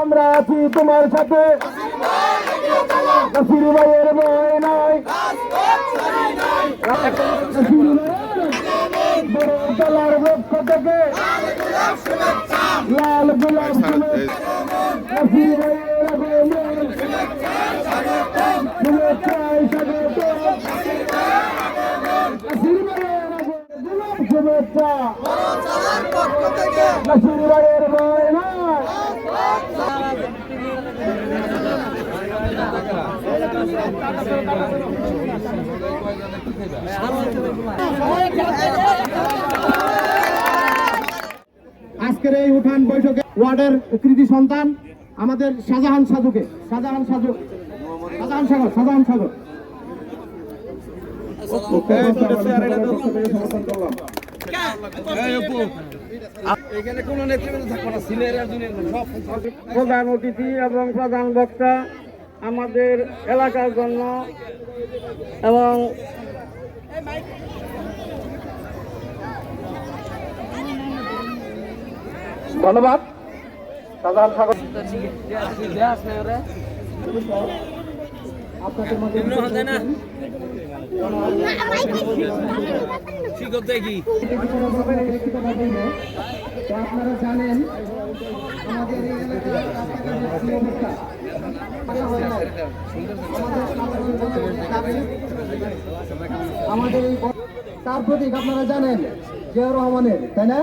আমরা আছি তোমার সাথে। নাসির ভাইয়ের ভয় নাই। তলার পক্ষ থেকে। লাল গোলাপ ফুলের ভাইয়ের আগমন। শুভেচ্ছায় স্বাগত। নাসির ভাইয়ের আগমন। গোলাপ আজকের এই উঠান বৈঠকে ওয়ার্ডের কৃতি সন্তান আমাদের শাহজাহান সাধুকে শাহজাহান সাজু শাহজাহান সাগর শাহজাহান সাগর এখানে কোনো নেতৃত্ব থাকবে না সিনিয়র প্রধান অতিথি এবং প্রধান বক্তা আমাদের এলাকার জন্য এবং ধন্যবাদ। সাধারণ সাগর। আপনাদের মধ্যে আপনারা জানেন আমাদের এই এলাকার রাস্তাঘাটের কি? অবস্থা আমাদের এই তার প্রতীক আপনারা জানেন জিয়াউর রহমানের তাই না?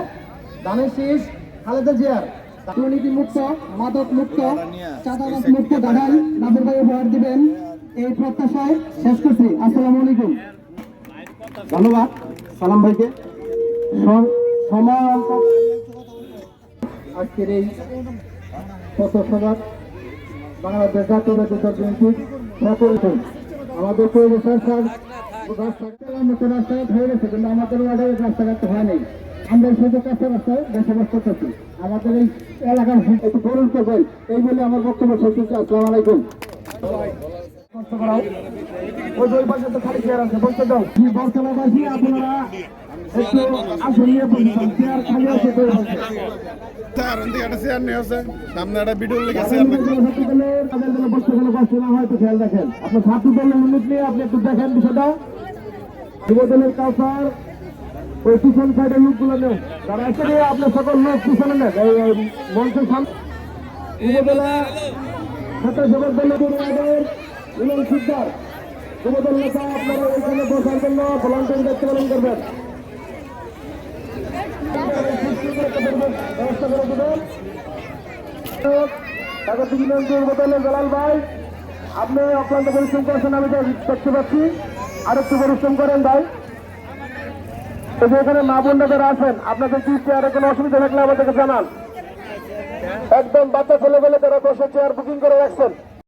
ধানের শীষ খালেদা জিয়ার। দুর্নীতি মুক্ত মাদক মুক্ত চাঁদাবাজ মুক্ত গাড়াল নাদের ভাই উপহার দিবেন। এই প্রত্যাশায় শেষ করছি। আসসালামু আলাইকুম। ধন্যবাদ। সালাম ভাইকে। সম- সময় আজকের এই পথসভার বাংলাদেশ জাতীয়তাবাদী দল বিএনপির সকলকে আমাদের পরিবেশের স্যার রাস্তাঘাট হয়ে গেছে কিন্তু আমাদের ওয়ার্ডে রাস্তাঘাট হয় নাই আমরা শুধু কাছে রাস্তায় বসবাস করতেছি। আমাদের এই এলাকার একটু করুন করবেন এই বলে আমার বক্তব্য শেষ করছি। আসসালামু আলাইকুম। কষ্ট করাও ওই দুই পাশে তো খালি চেয়ার আছে বসতে দাও। কি বর্তমানবাসী আপনারা একটু আসন নিয়ে বসেছেন চেয়ার খালি আছে তো স্যার ওদিকে একটা চেয়ার নিয়ে আছে সামনে একটা বিডুল লেগে চেয়ার তাদের জন্য বসতে গেলে কষ্ট না হয় তো খেয়াল রাখেন। আপনার ছাত্র দলের নিয়ে আপনি একটু দেখেন বিষয়টা। যুব দলের কাউসার ওই পিছন সাইডের লোকগুলো নেই যারা এসে আপনার সকল লোক পিছনে নেন এই মঞ্চের সামনে। যুব দলা স্বেচ্ছাসেবক দলের সিদ্ধার যুব দল নেতা, আপনারা এখানে বসার জন্য ভলান্টিয়ার দায়িত্ব পালন করবেন। ব্যবস্থা করে দেবেন কাগজ ইউনিয়ন বদলে জালাল ভাই। আপনি অক্লান্ত পরিশ্রম করেছেন, আমি দেখতে পাচ্ছি। আর একটু পরিশ্রম করেন ভাই। এখানে মা বোনরা যারা আছেন, আপনাদের কি চেয়ারে কোনো অসুবিধা থাকলে আমাদেরকে জানান। একদম বাচ্চা ছেলে পেলে তারা বসে চেয়ার বুকিং করে রাখছেন